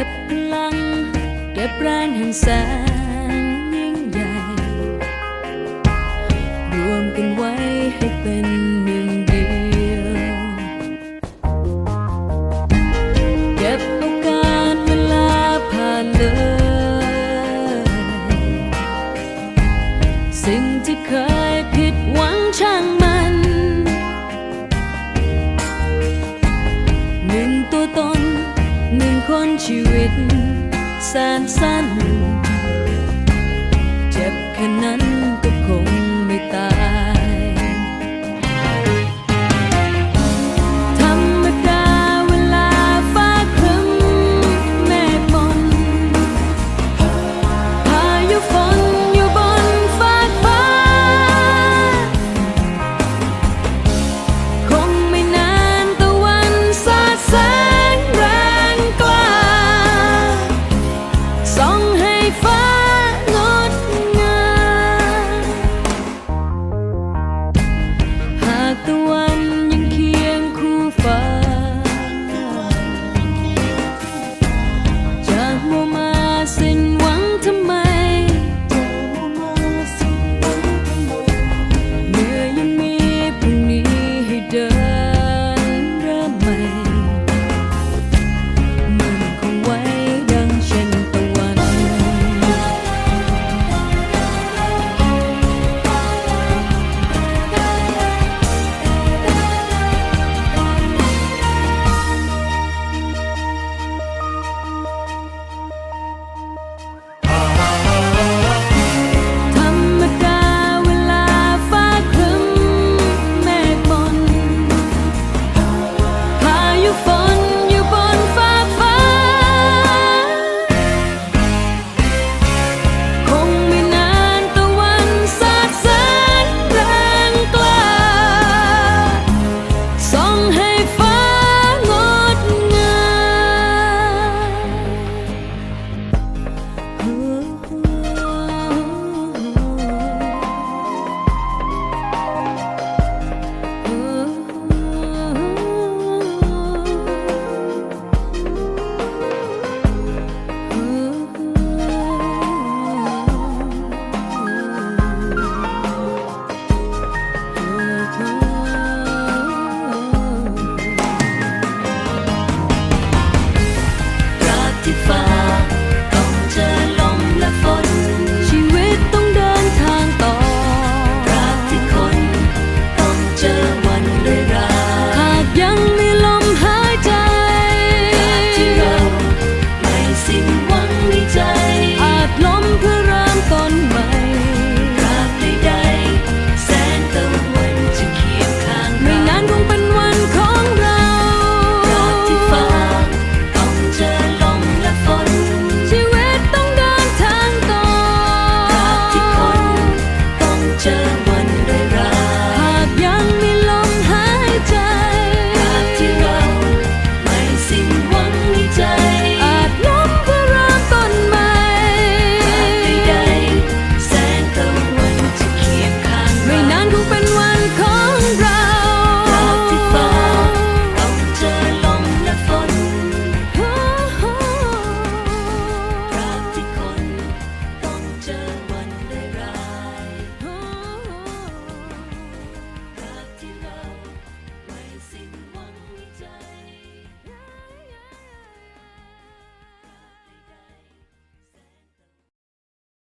ก็บพลัง เก็บแรงแห่งแสงยิ่งใหญ่ รวมกันไว้ให้เป็น หนึ่งคน